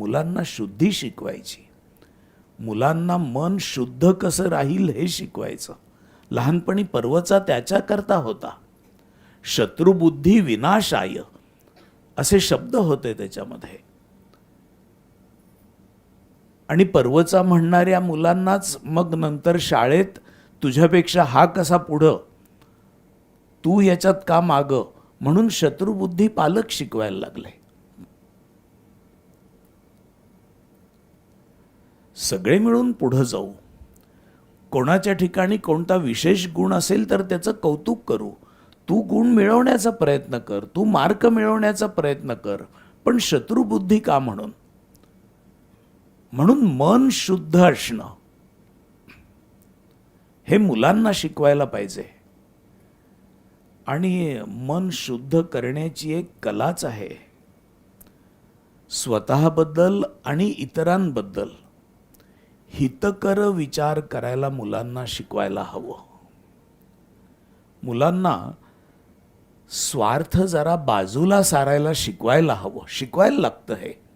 मुलांना शुद्धी शिकवायची. मुलांना मन शुद्ध कसं राहील हे शिकवायचं. लहानपणी पर्वचा त्याच्याकरता होता. शत्रुबुद्धी विनाशाय. असे शब्द होते त्याच्यामध्ये. आणि पर्वचा म्हणणाऱ्या मुलांनाच मग नंतर शाळेत तुझ्यापेक्षा हा कसा पुढं? तू याच्यात का माग? म्हणून शत्रुबुद्धी पालक शिकवायला लागले. सगळे मिळून पुढं जाऊ. कोणाच्या ठिकाणी कोणता विशेष गुण असेल तर त्याचं कौतुक करू. तू गुण मिळवण्याचा प्रयत्न कर तू मार्क मिळवण्याचा प्रयत्न कर पण शत्रुबुद्धी का म्हणून? म्हणून मन शुद्ध असणं. हे मुलांना शिकवायला पाहिजे. आणि मन शुद्ध करण्याची एक कलाच आहे. स्वतःबद्दल आणि इतरांबद्दल. हितकर विचार करायला मुलांना शिकवायला हवं. मुलांना स्वार्थ जरा बाजूला सारायला शिकवायला हवं. शिकवायला लागतं हे.